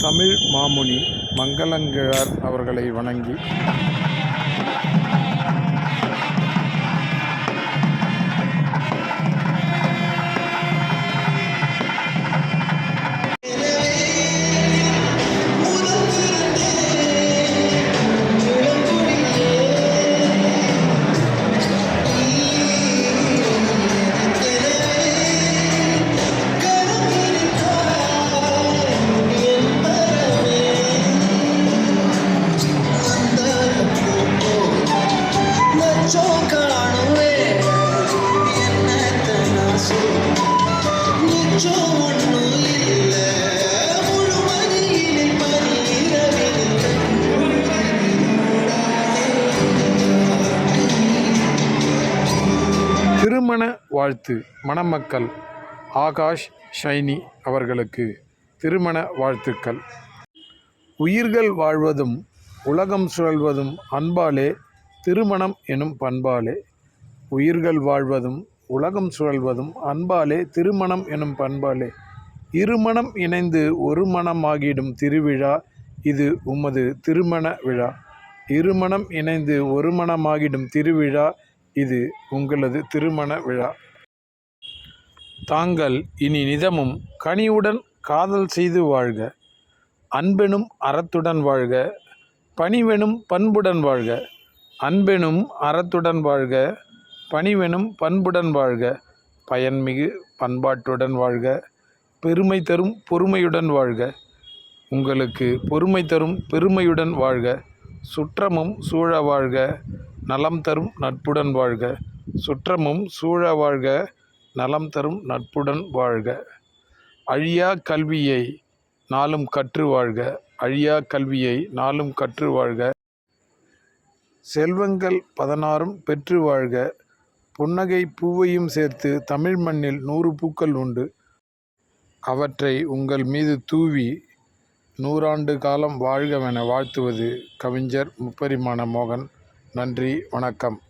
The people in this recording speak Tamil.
தமிழ் மாமுனி மங்களங்கிழார் அவர்களை வணங்கி. திருமண வாழ்த்து மணமக்கள். ஆகாஷ் ஷைனி அவர்களுக்கு திருமண வாழ்த்துக்கள். உயிர்கள் வாழ்வதும் உலகம் சுழல்வதும் அன்பாலே திருமணம் எனும் பண்பாலே உயிர்கள் வாழ்வதும் உலகம் சுழல்வதும் அன்பாலே திருமணம் எனும் பண்பாலே. இருமணம் இணைந்து ஒரு மணமாகிடும் திருவிழா இது உமது திருமண விழா. இருமணம் இணைந்து ஒரு மணமாகிடும் திருவிழா இது உங்களது திருமண விழா. தாங்கள் இனி நிதமும் கனிவுடன் காதல் செய்து வாழ்க. அன்பெனும் அறத்துடன் வாழ்க. பணிவெனும் பண்புடன் வாழ்க. அன்பெனும் அறத்துடன் வாழ்க பணிவெனும் பண்புடன் வாழ்க பயன்மிகு பண்பாட்டுடன் வாழ்க பெருமை தரும் பொறுமையுடன் வாழ்க உங்களுக்கு பொறுமை தரும் பெருமையுடன் வாழ்க சுற்றமும் சூழ வாழ்க நலம் தரும் நட்புடன் வாழ்க சுற்றமும் சூழ வாழ்க நலம் தரும் நட்புடன் வாழ்க. அழியா கல்வியை நாளும் கற்று வாழ்க அழியா கல்வியை நாளும் கற்று வாழ்க. செல்வங்கள் பதினாறும் பெற்று வாழ்க. புன்னகை பூவையும் சேர்த்து தமிழ் மண்ணில் நூறு பூக்கள் உண்டு. அவற்றை உங்கள் மீது தூவி நூறாண்டு காலம் வாழ்கவென வாழ்த்துவது கவிஞர் முப்பரிமாண மோகன். நன்றி வணக்கம்.